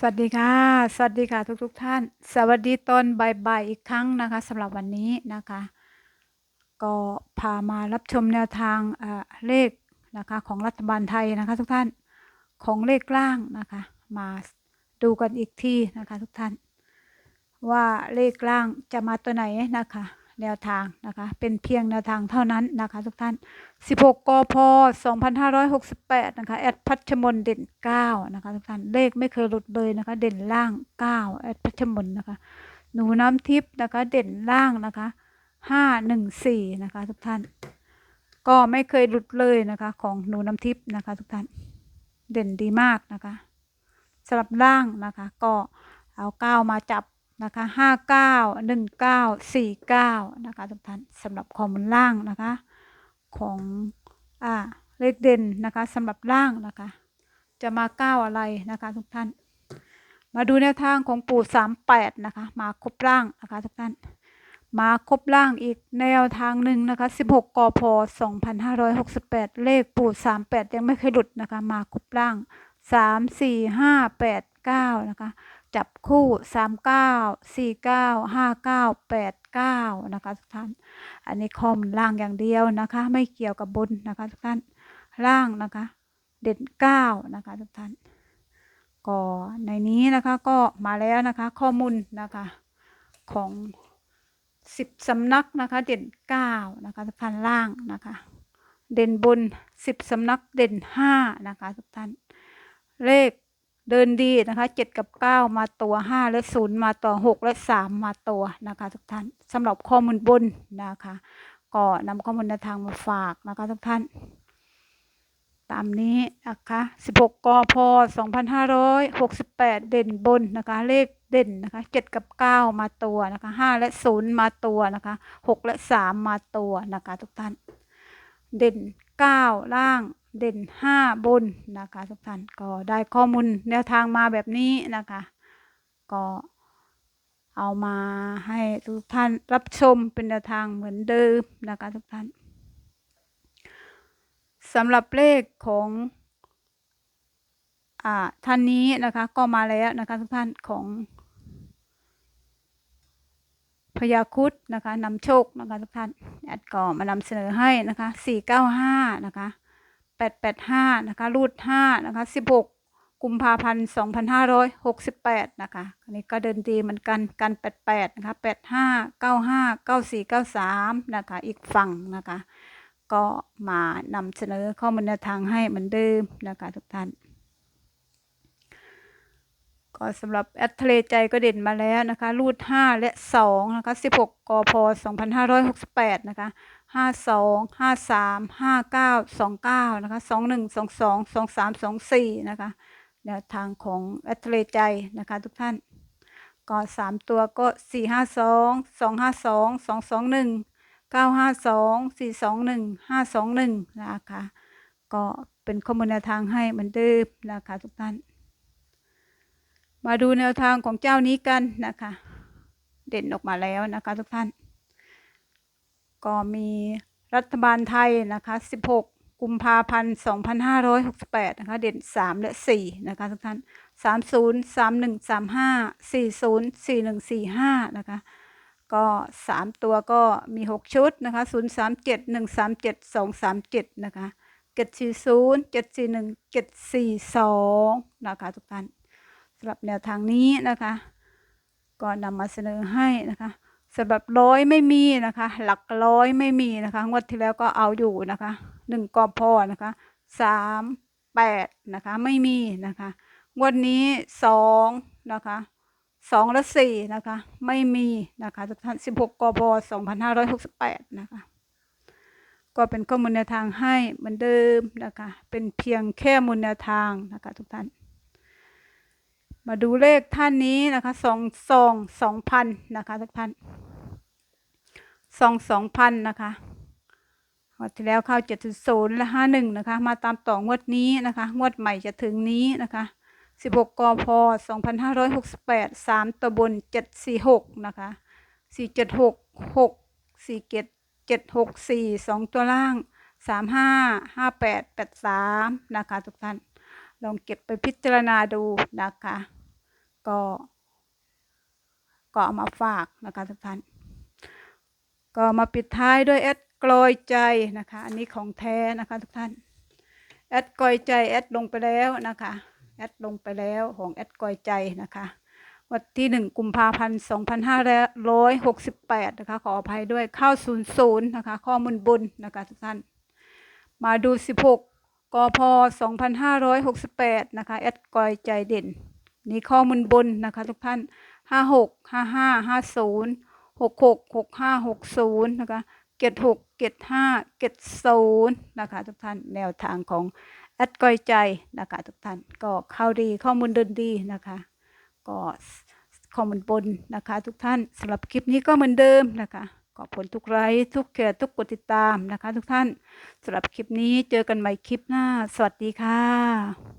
สวัสดีค่ะ สวัสดีค่ะทุกทุกๆท่าน สวัสดีตอนบ่ายๆอีกครั้งนะคะสำหรับวันนี้นะคะ ก็พามารับชมแนวทางเอ่อเลขนะคะของรัฐบาลไทยนะคะ ทุกท่านของเลขล่างนะคะ มาดูกันอีกทีนะคะ ทุกท่าน ว่าเลขล่างจะมาตัวไหนนะคะ แนวทางนะคะ เป็นเพียงแนวทางเท่านั้นนะคะทุกท่าน 16 กพ 2568 นะคะ แอดพัชมนเด่น 9 นะคะทุกท่าน เลขไม่เคยหลุดเลยนะคะ เด่นล่าง 9 แอดพัชมนนะคะ หนูน้ำทิพย์นะคะ เด่นล่างนะคะ 514 นะคะทุกท่าน ก็ไม่เคยหลุดเลยนะคะ ของหนูน้ำทิพย์นะคะทุกท่าน เด่นดีมากนะคะสำหรับล่างนะคะ ก็เอา 9 มาจับ นะคะ59 19 49นะคะทุกท่านสำหรับคอมบนล่างนะคะของอ่าเลขเด่นนะคะสำหรับล่างนะคะ จะมาเก้าอะไรนะคะทุกท่าน มาดูแนวทางของปู่สามแปดนะคะ มาครบล่างนะคะทุกท่าน มาครบล่างอีกแนวทางหนึ่งนะคะสิบหกกพสองพันห้าร้อยหกสิบแปดเลขปู่สามแปดยังไม่เคยหลุดนะคะ มาครบล่างสามสี่ห้าแปดเก้านะคะ จับคู่สามเก้าสี่เก้าห้าเก้าแปดเก้านะคะทุกท่าน อันนี้คอมล่างอย่างเดียวนะคะ ไม่เกี่ยวกับบนนะคะทุกท่าน ล่างนะคะ เด่นเก้านะคะทุกท่าน ก็ในนี้นะคะก็มาแล้วนะคะข้อมูลนะคะของสิบสำนักนะคะเด่นเก้านะคะทุกท่านล่างนะคะ เด่นบนสิบสำนักเด่นห้านะคะทุกท่านเลข เดินดีนะคะเจ็ดกับเก้ามาตัวห้าและศูนย์มาต่อหกและสามมาตัวนะคะ ทุกท่านสำหรับข้อมูลบนนะคะ ก็นำข้อมูลแนทางมาฝากนะคะ ทุกท่าน ตามนี้นะคะ 16 กพ 2568 เด่นบนนะคะ เลขเด่นนะคะ 7 กับ 9 มาตัวนะคะ 5 และ 0 มาตัวนะคะ 6 และ 3 มาตัวนะคะ ทุกท่าน เด่น 9 ล่าง เด่น 5 บนนะคะทุกท่านก็ได้ข้อมูลแนวทางมาแบบนี้นะคะ ก็เอามาให้ทุกท่านรับชมเป็นแนวทางเหมือนเดิมนะคะทุกท่านสำหรับเลขของอ่าท่านนี้นะคะก็มาแล้วนะคะทุกท่านของพยาคุดนะคะนำโชคนะคะทุกท่านแอดก็มานำเสนอให้นะคะ495นะคะ 885 นะคะ รูด5นะคะ 16 กุมภาพันธ์ 2568 นะคะอันนี้ก็เดินดีเหมือนกันกัน 88 นะคะ 85 95 94 93 นะคะ อีกฝั่งนะคะ ก็มานำเสนอข้อมูลแนวทางให้เหมือนเดิมนะคะทุกท่าน ก็สำหรับแอดทะเลใจก็เด่นมาแล้วนะคะ รูด 5 และ 2 นะคะ 16 กพ 2568 นะคะ 52 53 59 29 นะคะ 21 22 23 24 นะคะแนวทางของแอดทะเลใจนะคะทุกท่าน ก็ 3 ตัวก็ 452 252 221 952 421 521 นะคะ ก็เป็นข้อมูลแนวทางให้เหมือนเดิมนะคะทุกท่าน มาดูแนวทางของเจ้านี้กันนะคะ เด่นออกมาแล้วนะคะทุกท่าน ก็มีรัฐบาลไทยนะคะ 16 กุมภาพันธ์ 2568 นะคะ เด่น 3 และ 4 นะคะทุกท่าน 30 31 35 40 41 45 นะคะ ก็สามตัวก็มีหกชุดนะคะศูนย์สามเจ็ดหนึ่งสามเจ็ดสองสามเจ็ดนะคะเจ็ดสี่ศูนย์เจ็ดสี่หนึ่งเจ็ดสี่สองนะคะทุกท่าน สำหรับแนวทางนี้นะคะ ก็นำมาเสนอให้นะคะสำหรับร้อยไม่มีนะคะ หลักร้อยไม่มีนะคะงวดที่แล้วก็เอาอยู่นะคะหนึ่งกอพอนะคะสามแปดนะคะไม่มีนะคะงวดนี้สองนะคะสองและสี่นะคะไม่มีนะคะทุกท่านสิบหกกพสองพันห้าร้อยหกสิบแปดนะคะก็เป็นข้อมูลแนวทางให้เหมือนเดิมนะคะ เป็นเพียงแค่มูลแนวทางนะคะทุกท่าน มาดูเลขท่านนี้นะคะสองสองสองพันนะคะทุกท่านสองสองพันนะคะงวดที่แล้วเข้าเจ็ดศูนย์และห้าหนึ่งนะคะ มาตามต่องวดนี้นะคะ งวดใหม่จะถึงนี้นะคะ16กกพ2568 3ตัวบน746นะคะ476 6 47 764 2ตัวล่าง35 58 83นะคะทุกท่านลองเก็บไปพิจารณาดูนะคะ ก็ ก็เอามาฝากนะคะทุกท่าน ก็มาปิดท้ายด้วยแอดกลอยใจนะคะ อันนี้ของแท้นะคะทุกท่าน แอดกลอยใจแอดลงไปแล้วนะคะ แอดลงไปแล้วของแอดกลอยใจนะคะ วันที่หนึ่งกุมภาพันธ์สองพันห้าร้อยหกสิบแปดนะคะ ขออภัยด้วยเข้าศูนย์ศูนย์นะคะ ข้อมูลบุญนะคะทุกท่าน มาดูสิบหกกพสองพันห้าร้อยหกสิบแปดนะคะ แอดกอยใจเด่น นี่ข้อมูลบนนะคะทุกท่านห้าหกห้าห้าห้าศูนย์หกหกหกห้าหกศูนย์นะคะเจ็ดหกเจ็ดห้าเจ็ดศูนย์นะคะทุกท่าน แนวทางของแอดก้อยใจนะคะทุกท่าน ก็เข้าดีข้อมูลเดินดีนะคะ ก็ข้อมูลบนนะคะ ทุกท่านสำหรับคลิปนี้ก็เหมือนเดิมนะคะขอบคุณทุกไลค์ทุกแชร์ทุกกดติดตามนะคะ ทุกท่านสำหรับคลิปนี้เจอกันใหม่คลิปหน้า สวัสดีค่ะ